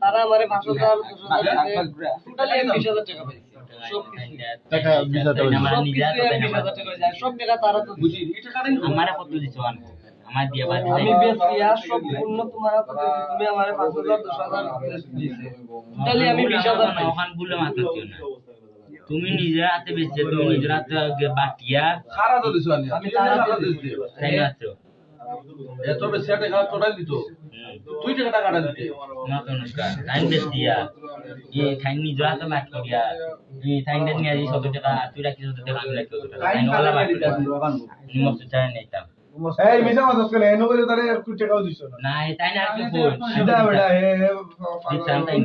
তারা আমারে বিশ হাজার টাকা পাইছি। সব সব আমি বিশ। আর সব। আমার কত দিছো আমার দিয়ে বাদ আমি আর সম্পূর্ণ তোমার তুমি আমারে পাঁচ হাজার, দশ হাজার দিছে। টোটালি আমি বিশ হাজার পাইছি। ওখান মাত্র দিও না তুমি নিজের হাতে বেচছে তুমি নিজের হাতে বাটিয়া খারা তো দিছো আমি তারা তো দিছি তাই এত বেশি টাকা টোটাল দিত। তুই টাকা টাকাটা দিতে। নতুন অনুষ্কার টাইম বেচিয়া ই খাই নিজের হাতে বাট করিয়া ই টাইমটা নিয়ে আসি সত্তর টাকা তুই রাখি সত্তর টাকা আমি রাখি সত্তর টাকা। টাইম ওলা বাট নিমস্ত চাই নিতাম এই মিছা কথা করে এনো করে তারে একটু টাকাও দিছ না। না এই তাই আর কি বল সিধা বেটা হে দিতাম তাই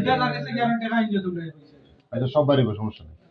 এটা সব বাড়ি সমস্যা নেই। তো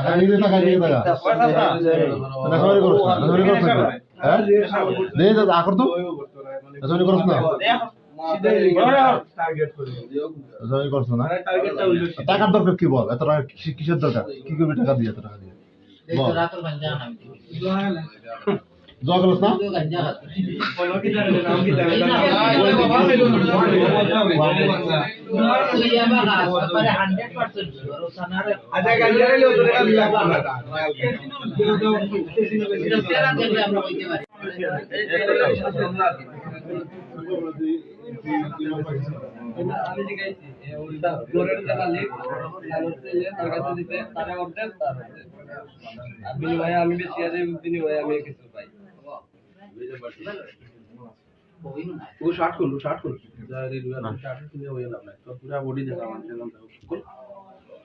টাকা নিয়ে করছ না করছ না হ্যাঁ দে আকর তো করছ না মানে টাকার দরকার কি বল এত টাকা কিসের- কিসের দরকার কি করবি টাকা দিয়ে এত টাকা দিয়ে বল করছ না আমি উল্টা ঘরের যে মালিক, তার হচ্ছে অর্ধেক। আর আমি বেশি আর এই বিনিময়ে আমি কিছু পাই। నువ్వు షార్ట్ కొను నువ్వు షార్ట్ కొను షార్ట్ కింద పోయాలి అప్పుడు పూరా ఓడి దిగా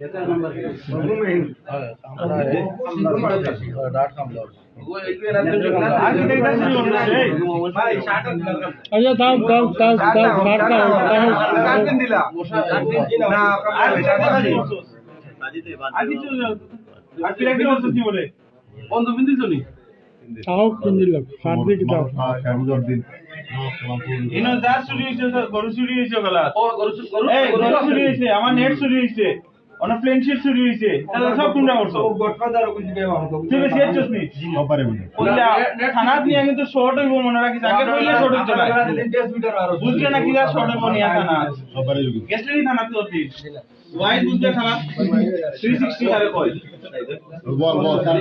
ఎంత నంబర్ డాట్ కామ్ లో আচ্ছা দাও দাও দাও দাও মার দাও দাও কাটিন দিলা না আজি তো আজি তো আর কি বলে বন্ধ বিন্দু চলি তাও কিনদিলাম সার দিয়ে কি দাও গরু চুরি হইছে গলা। ও গরু চুরি হইছে আমার নেট চুরি হইছে। অনেক প্লেন শিট চুরি হইছে। তাহলে সব কোনটা করছ? ও গডফাদার কোন দিকে তুই বেশি হচ্ছিস নি বাড়ি বুঝে কইলা থানাত নিয়ে কিন্তু শর্ট হইব মনে রাখিস। আগে কইলে শর্ট হইতো না। বুঝলে না কি যা শর্ট হইব নিয়া থানা বাড়ি বুঝে গেছলি নি থানাতে অতি ওয়াই বুঝলে থানা 360 হারে কই বল বল তার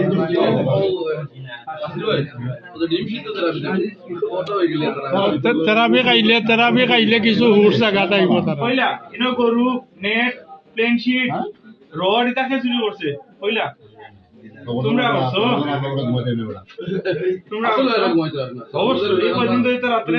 তো তোরা ফটো হয়ে গেল তেরাবি খাইলে খাইলে কিছু হুর জায়গা থাকিব তারা। কইলা ইনো গরু নেট প্লেন শিট রড ইতাকে চুরি করছে? কইলা? তোমরা করছ? অবশ্যই। এই পর্যন্ত তো রাত্রে